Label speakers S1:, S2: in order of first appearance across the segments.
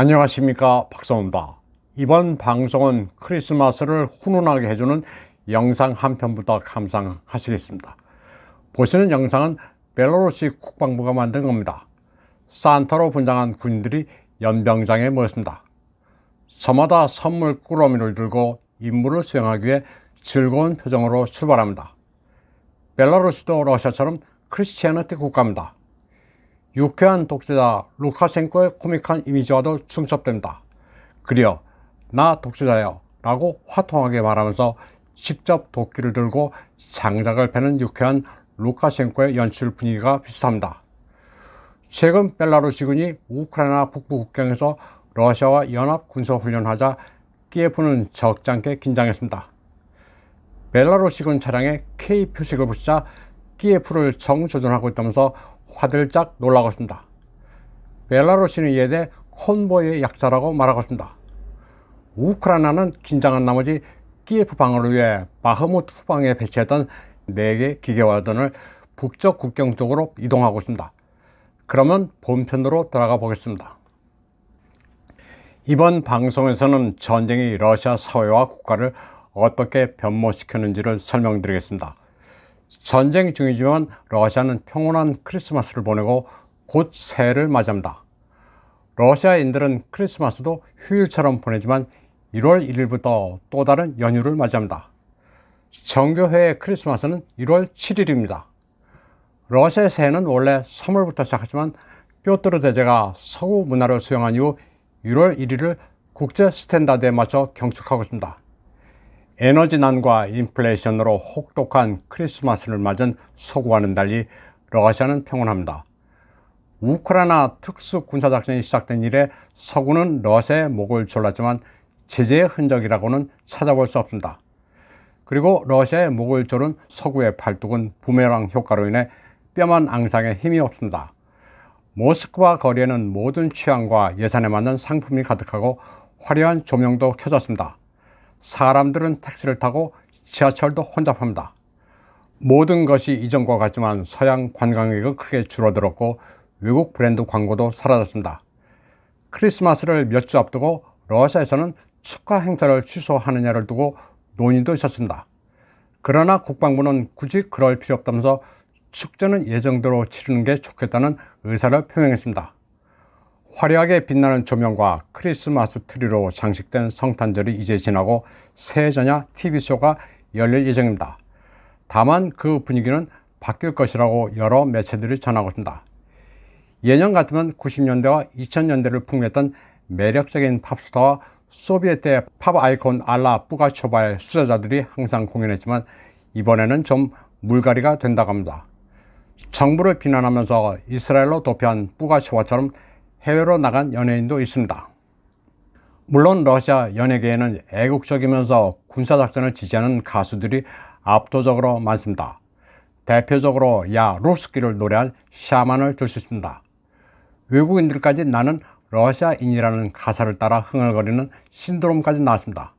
S1: 안녕하십니까 박성호입니다. 이번 방송은 크리스마스를 훈훈하게 해주는 영상 한 편부터 감상하시겠습니다. 보시는 영상은 벨로루시 국방부가 만든 겁니다. 산타로 분장한 군인들이 연병장에 모였습니다. 저마다 선물 꾸러미를 들고 임무를 수행하기 위해 즐거운 표정으로 출발합니다. 벨라루시도 러시아처럼 크리스티아니티 국가입니다. 유쾌한 독재자 루카셴코의 코믹한 이미지와도 중첩됩니다. 그리어 나 독재자요 라고 화통하게 말하면서 직접 도끼를 들고 장작을 패는 유쾌한 루카셴코의 연출 분위기가 비슷합니다. 최근 벨라루시군이 우크라이나 북부 국경에서 러시아와 연합 군사훈련하자 키예프는 적잖게 긴장했습니다. 벨라루시군 차량에 K 표식을 붙이자 키예프를 정조준하고 있다면서 화들짝 놀라고 있습니다. 벨라루시는 이에 대해 콘보이의 약자라고 말하고 있습니다. 우크라이나는 긴장한 나머지 키예프 방어를 위해 바흐무트 후방에 배치했던 4개 기계화단을 북쪽 국경 쪽으로 이동하고 있습니다. 그러면 본편으로 들어가 보겠습니다. 이번 방송에서는 전쟁이 러시아 사회와 국가를 어떻게 변모시켰는지를 설명드리겠습니다. 전쟁 중이지만 러시아는 평온한 크리스마스를 보내고 곧 새해를 맞이합니다. 러시아인들은 크리스마스도 휴일처럼 보내지만 1월 1일부터 또 다른 연휴를 맞이합니다. 정교회의 크리스마스는 1월 7일입니다. 러시아의 새해는 원래 3월부터 시작하지만 뾰트르 대제가 서구 문화를 수용한 이후 1월 1일을 국제 스탠다드에 맞춰 경축하고 있습니다. 에너지난과 인플레이션으로 혹독한 크리스마스를 맞은 서구와는 달리 러시아는 평온합니다. 우크라이나 특수 군사작전이 시작된 이래 서구는 러시아의 목을 졸랐지만 제재의 흔적이라고는 찾아볼 수 없습니다. 그리고 러시아의 목을 조른 서구의 팔뚝은 부메랑 효과로 인해 뼈만 앙상에 힘이 없습니다. 모스크바 거리에는 모든 취향과 예산에 맞는 상품이 가득하고 화려한 조명도 켜졌습니다. 사람들은 택시를 타고 지하철도 혼잡합니다. 모든 것이 이전과 같지만 서양 관광객은 크게 줄어들었고 외국 브랜드 광고도 사라졌습니다. 크리스마스를 몇 주 앞두고 러시아에서는 축하 행사를 취소하느냐를 두고 논의도 있었습니다. 그러나 국방부는 굳이 그럴 필요 없다면서 축제는 예정대로 치르는 게 좋겠다는 의사를 표명했습니다. 화려하게 빛나는 조명과 크리스마스 트리로 장식된 성탄절이 이제 지나고 새해 전야 TV쇼가 열릴 예정입니다. 다만 그 분위기는 바뀔 것이라고 여러 매체들이 전하고 있습니다. 예년 같으면 90년대와 2000년대를 풍미했던 매력적인 팝스타와 소비에트의 팝 아이콘 알라 뿌가초바의 수제자들이 항상 공연했지만 이번에는 좀 물갈이가 된다고 합니다. 정부를 비난하면서 이스라엘로 도피한 뿌가초바처럼 해외로 나간 연예인도 있습니다. 물론 러시아 연예계에는 애국적이면서 군사작전을 지지하는 가수들이 압도적으로 많습니다. 대표적으로 야 루스키를 노래한 샤만을 들 수 있습니다. 외국인들까지 나는 러시아인이라는 가사를 따라 흥얼거리는 신드롬까지 나왔습니다.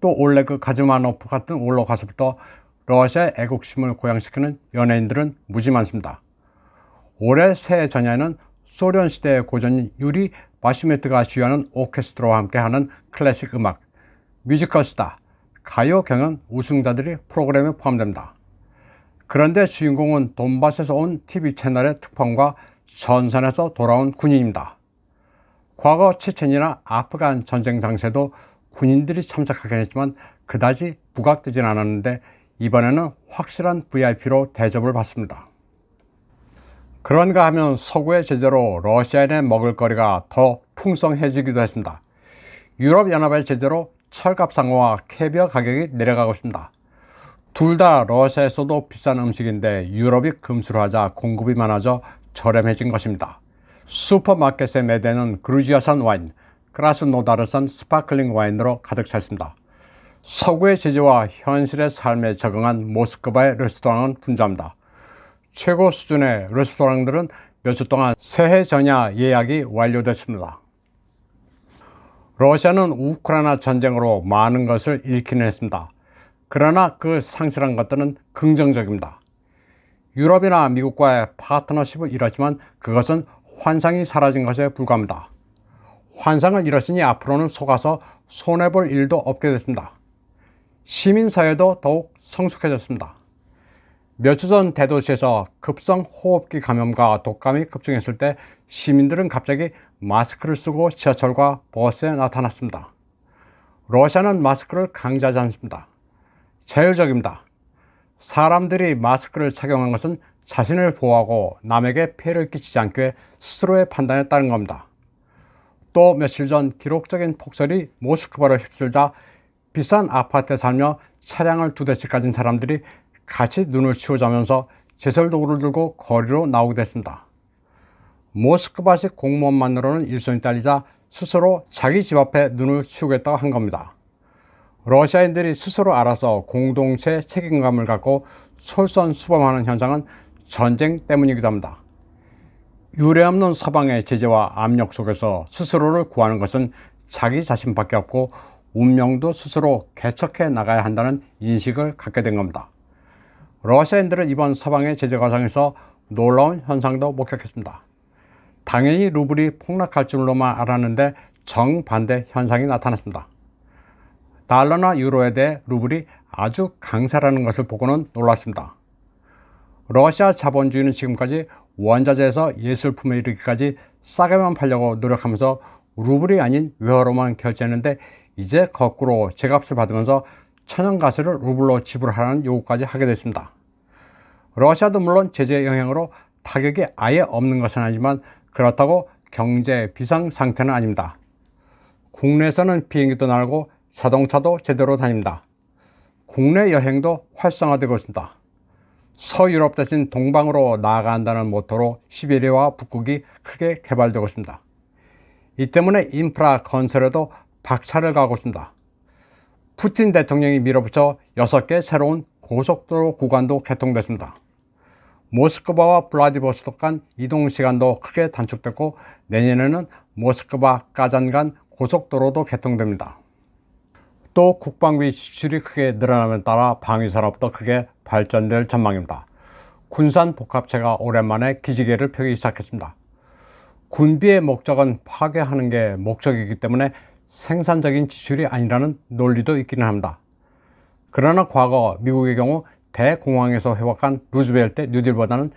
S1: 또 올레그 가즈마노프 같은 올로 가수부터 러시아의 애국심을 고양시키는 연예인들은 무지 많습니다. 올해 새해 전야에는 소련 시대의 고전인 유리 바시메트가 주요하는 오케스트라와 함께하는 클래식 음악, 뮤지컬 스타, 가요 경연 우승자들이 프로그램에 포함됩니다. 그런데 주인공은 돈바스에서 온 TV 채널의 특파원과 전선에서 돌아온 군인입니다. 과거 체첸이나 아프간 전쟁 당시에도 군인들이 참석하긴 했지만 그다지 부각되진 않았는데 이번에는 확실한 VIP로 대접을 받습니다. 그런가 하면 서구의 제재로 러시아인의 먹을거리가 더 풍성해지기도 했습니다. 유럽연합의 제재로 철갑 상어와 캐비어 가격이 내려가고 있습니다. 둘 다 러시아에서도 비싼 음식인데 유럽이 금수를 하자 공급이 많아져 저렴해진 것입니다. 슈퍼마켓에 매대는 그루지아산 와인, 크라스노다르산 스파클링 와인으로 가득 찼습니다. 서구의 제재와 현실의 삶에 적응한 모스크바의 레스토랑은 분주합니다. 최고 수준의 레스토랑들은 몇 주 동안 새해 전야 예약이 완료됐습니다. 러시아는 우크라이나 전쟁으로 많은 것을 잃기는 했습니다. 그러나 그 상실한 것들은 긍정적입니다. 유럽이나 미국과의 파트너십을 이뤘지만 그것은 환상이 사라진 것에 불과합니다. 환상을 잃었으니 앞으로는 속아서 손해볼 일도 없게 됐습니다. 시민사회도 더욱 성숙해졌습니다. 몇 주 전 대도시에서 급성 호흡기 감염과 독감이 급증했을 때 시민들은 갑자기 마스크를 쓰고 지하철과 버스에 나타났습니다. 러시아는 마스크를 강제하지 않습니다. 자율적입니다. 사람들이 마스크를 착용한 것은 자신을 보호하고 남에게 피해를 끼치지 않기 스스로의 판단에 따른 겁니다. 또 며칠 전 기록적인 폭설이 모스크바를 휩쓸자 비싼 아파트에 살며 차량을 두 대씩 가진 사람들이 같이 눈을 치우자면서 제설도구를 들고 거리로 나오게 됐습니다. 모스크바식 공무원만으로는 일손이 딸리자 스스로 자기 집 앞에 눈을 치우겠다고 한 겁니다. 러시아인들이 스스로 알아서 공동체 책임감을 갖고 솔선수범하는 현상은 전쟁 때문이기도 합니다. 유례없는 서방의 제재와 압력 속에서 스스로를 구하는 것은 자기 자신밖에 없고 운명도 스스로 개척해 나가야 한다는 인식을 갖게 된 겁니다. 러시아인들은 이번 서방의 제재 과정에서 놀라운 현상도 목격했습니다. 당연히 루블이 폭락할 줄로만 알았는데 정반대 현상이 나타났습니다. 달러나 유로에 대해 루블이 아주 강세라는 것을 보고는 놀랐습니다. 러시아 자본주의는 지금까지 원자재에서 예술품에 이르기까지 싸게만 팔려고 노력하면서 루블이 아닌 외화로만 결제했는데 이제 거꾸로 제값을 받으면서 천연가스를 루블로 지불하라는 요구까지 하게 됐습니다. 러시아도 물론 제재 영향으로 타격이 아예 없는 것은 아니지만 그렇다고 경제 비상 상태는 아닙니다. 국내에서는 비행기도 날고 자동차도 제대로 다닙니다. 국내 여행도 활성화되고 있습니다. 서유럽 대신 동방으로 나아간다는 모토로 시베리아와 북극이 크게 개발되고 있습니다. 이 때문에 인프라 건설에도 박차를 가고 있습니다. 푸틴 대통령이 밀어붙여 6개 새로운 고속도로 구간도 개통됐습니다. 모스크바와 블라디보스토크 간 이동 시간도 크게 단축됐고 내년에는 모스크바 까잔 간 고속도로도 개통됩니다. 또 국방비 지출이 크게 늘어남에 따라 방위 산업도 크게 발전될 전망입니다. 군산 복합체가 오랜만에 기지개를 펴기 시작했습니다. 군비의 목적은 파괴하는 게 목적이기 때문에 생산적인 지출이 아니라는 논리도 있기는 합니다. 그러나 과거 미국의 경우 대공황에서 회복한 루즈벨트 뉴딜보다는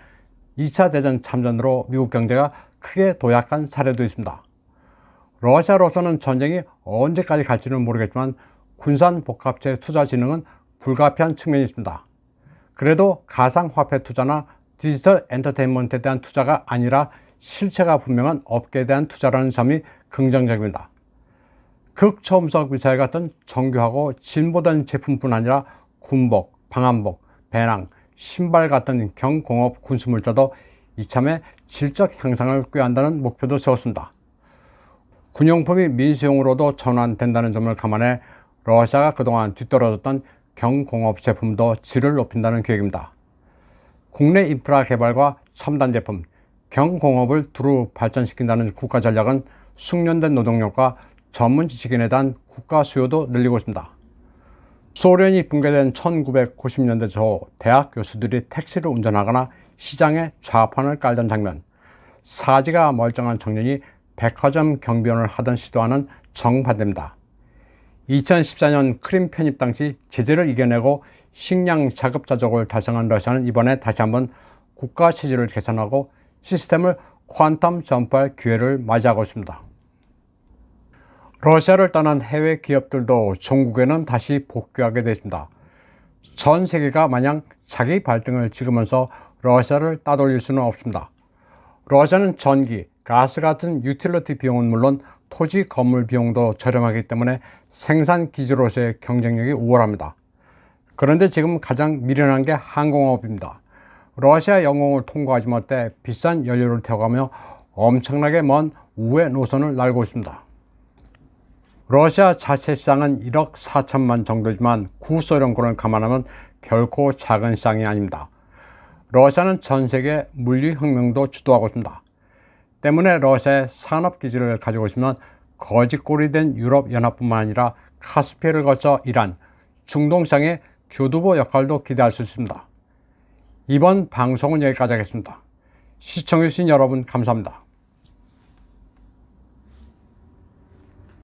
S1: 2차 대전 참전으로 미국 경제가 크게 도약한 사례도 있습니다. 러시아로서는 전쟁이 언제까지 갈지는 모르겠지만 군산 복합체 투자 진흥은 불가피한 측면이 있습니다. 그래도 가상화폐 투자나 디지털 엔터테인먼트에 대한 투자가 아니라 실체가 분명한 업계에 대한 투자라는 점이 긍정적입니다. 극초음속 미사일 같은 정교하고 진보된 제품뿐 아니라 군복, 방한복, 배낭, 신발 같은 경공업 군수물자도 이참에 질적 향상을 꾀한다는 목표도 세웠습니다. 군용품이 민수용으로도 전환된다는 점을 감안해 러시아가 그동안 뒤떨어졌던 경공업 제품도 질을 높인다는 계획입니다. 국내 인프라 개발과 첨단 제품, 경공업을 두루 발전시킨다는 국가 전략은 숙련된 노동력과 전문 지식인에 대한 국가 수요도 늘리고 있습니다. 소련이 붕괴된 1990년대 초 대학 교수들이 택시를 운전하거나 시장에 좌판을 깔던 장면, 사지가 멀쩡한 청년이 백화점 경비원을 하던 시도와는 정반대입니다. 2014년 크림 편입 당시 제재를 이겨내고 식량 자급 자족을 달성한 러시아는 이번에 다시 한번 국가 체제를 개선하고 시스템을 퀀텀 점프할 기회를 맞이하고 있습니다. 러시아를 떠난 해외 기업들도 종국에는 다시 복귀하게 됐습니다. 전 세계가 마냥 자기 발등을 찍으면서 러시아를 따돌릴 수는 없습니다. 러시아는 전기, 가스 같은 유틸리티 비용은 물론 토지 건물 비용도 저렴하기 때문에 생산 기지로서의 경쟁력이 우월합니다. 그런데 지금 가장 미련한 게 항공업입니다. 러시아 영공을 통과하지 못해 비싼 연료를 태워가며 엄청나게 먼 우회 노선을 날고 있습니다. 러시아 자체 시장은 1억 4천만 정도지만 구소련권을 감안하면 결코 작은 시장이 아닙니다. 러시아는 전 세계 물리혁명도 주도하고 있습니다. 때문에 러시아의 산업기지를 가지고 있으면 거짓골이 된 유럽연합뿐만 아니라 카스피를 거쳐 이란, 중동시장의 교두보 역할도 기대할 수 있습니다. 이번 방송은 여기까지 하겠습니다. 시청해주신 여러분 감사합니다.